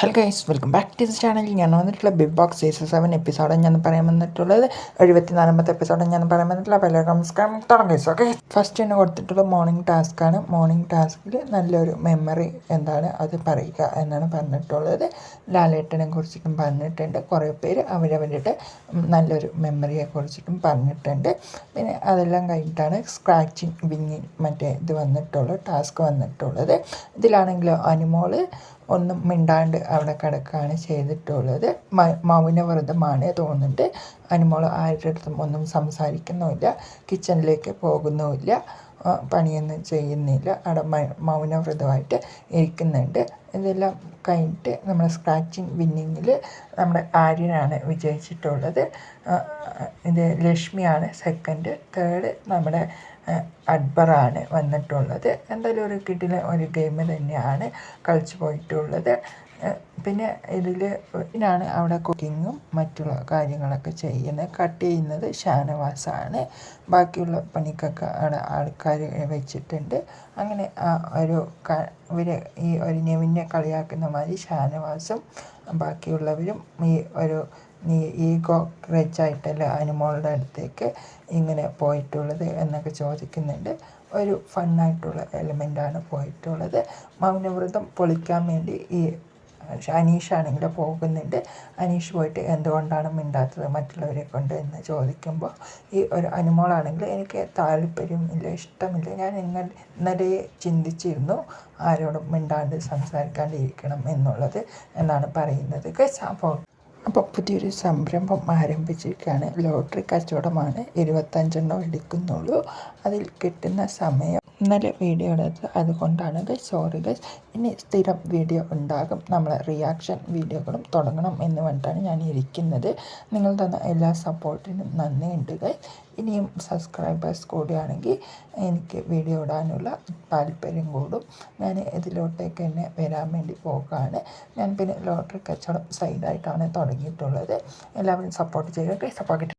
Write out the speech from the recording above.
Hello guys welcome back to this channel ഞാൻ വന്നിട്ടുള്ള Bigg Boss season seven episode ഞാൻ പറയാൻ വന്നിട്ടുള്ളത്. എഴുപത്തിനാലാമത്തെ എപ്പിസോഡ് ഞാൻ പറയാൻ വന്നിട്ടുള്ള പല നമസ്കാരം. തുടങ്ങി ഓക്കെ ഫസ്റ്റ് തന്നെ കൊടുത്തിട്ടുള്ള മോർണിംഗ് ടാസ്ക്കാണ് മോർണിംഗ് ടാസ്കിൽ നല്ലൊരു മെമ്മറി എന്താണ് അത് പറയുക എന്നാണ് പറഞ്ഞിട്ടുള്ളത്. ലാലേട്ടനെ കുറിച്ചിട്ടും പറഞ്ഞിട്ടുണ്ട്. കുറേ പേര് അവരവരുടെ നല്ലൊരു മെമ്മറിയെ കുറിച്ചിട്ടും പറഞ്ഞിട്ടുണ്ട്. പിന്നെ അതെല്ലാം കഴിഞ്ഞിട്ടാണ് സ്ക്രാച്ചിങ് വിങ്ങിങ് മറ്റേ ഇത് വന്നിട്ടുള്ളത് ടാസ്ക് വന്നിട്ടുള്ളത്. ഇതിലാണെങ്കിലോ അനുമോൾ ഒന്നും മിണ്ടാണ്ട് അവിടെ കിടക്കുകയാണ് ചെയ്തിട്ടുള്ളത്. മൗനവ്രതമാണ് തോന്നുന്നുണ്ട്. അനുമോൾ ആരുടെ അടുത്തും ഒന്നും സംസാരിക്കുന്നുമില്ല. കിച്ചണിലേക്ക് പോകുന്നുമില്ല. പണിയൊന്നും ചെയ്യുന്നില്ല. അവിടെ മൗനവ്രതമായിട്ട് ഇരിക്കുന്നുണ്ട്. ഇതെല്ലാം കഴിഞ്ഞിട്ട് നമ്മുടെ സ്ക്രാച്ചിങ് വിന്നിങ്ങിൽ നമ്മുടെ ആര്യനാണ് വിജയിച്ചിട്ടുള്ളത്. ഇത് ലക്ഷ്മിയാണ് സെക്കൻഡ് തേർഡ് നമ്മുടെ അക്ബറാണ് വന്നിട്ടുള്ളത്. എന്തായാലും ഒരു കിടില ഒരു ഗെയിം തന്നെയാണ് കളിച്ചു പോയിട്ടുള്ളത്. പിന്നെ ഇതിൽ ഇതിനാണ് അവിടെ കുക്കിങ്ങും മറ്റുള്ള കാര്യങ്ങളൊക്കെ ചെയ്യുന്നത്. കട്ട് ചെയ്യുന്നത് ഷാനവാസാണ്. ബാക്കിയുള്ള പണിക്കൊക്കെ അവിടെ ആൾക്കാർ വെച്ചിട്ടുണ്ട്. അങ്ങനെ ഒരു ഇവർ ഈ ഒരു നെവിനെ കളിയാക്കുന്ന മാതിരി ഷാനവാസും ബാക്കിയുള്ളവരും ഈ ഒരു നീ ഈഗോ ആയിട്ടല്ല അനുമോളുടെ അടുത്തേക്ക് ഇങ്ങനെ പോയിട്ടുള്ളത് എന്നൊക്കെ ചോദിക്കുന്നുണ്ട്. ഒരു ഫണ്ണായിട്ടുള്ള എലമെന്റാണ് പോയിട്ടുള്ളത്. മൗനവ്രതം പൊളിക്കാൻ വേണ്ടി ഈ അനീഷാണെങ്കിൽ പോകുന്നുണ്ട്. അനീഷ് പോയിട്ട് എന്തുകൊണ്ടാണ് മിണ്ടാത്തത് മറ്റുള്ളവരെ കൊണ്ട് എന്ന് ചോദിക്കുമ്പോൾ ഈ ഒരു അനുമോളാണെങ്കിൽ എനിക്ക് താല്പര്യമില്ല ഇഷ്ടമില്ല. ഞാൻ ഇങ്ങനെ ഇന്നലെ ചിന്തിച്ചിരുന്നു ആരോടും മിണ്ടാണ്ട് സംസാരിക്കാണ്ടിരിക്കണം എന്നുള്ളത് എന്നാണ് പറയുന്നത്. അപ്പോൾ അപ്പോൾ പുതിയൊരു സംരംഭം ആരംഭിച്ചിരിക്കുകയാണ്. ലോട്ടറി കച്ചവടമാണ് ഇരുപത്തഞ്ചെണ്ണം എടുക്കുന്നുള്ളൂ. അതിൽ കിട്ടുന്ന സമയം ഇന്നലെ വീഡിയോ എടുത്ത് അതുകൊണ്ടാണ് ഗൈസ് സോറി ഗൈസ് ഇനി സ്ഥിരം വീഡിയോ ഉണ്ടാകും. നമ്മൾ റിയാക്ഷൻ വീഡിയോകളും തുടങ്ങണം എന്ന് പറഞ്ഞിട്ടാണ് ഞാൻ ഇരിക്കുന്നത്. നിങ്ങൾ തന്ന എല്ലാ സപ്പോർട്ടിനും നന്ദിയുണ്ട് ഗൈസ് ഇനിയും സബ്സ്ക്രൈബേഴ്സ് കൂടിയാണെങ്കിൽ എനിക്ക് വീഡിയോ ഇടാനുള്ള താല്പര്യം കൂടും. ഞാൻ ഇതിലോട്ടേക്ക് തന്നെ വരാൻ വേണ്ടി പോകുകയാണ് ഞാൻ പിന്നെ ലോട്ടറി കച്ചവടം സൈഡായിട്ടാണ് തുടങ്ങിയിട്ടുള്ളത്. എല്ലാവരും സപ്പോർട്ട് ചെയ്യുക സപ്പോർട്ട്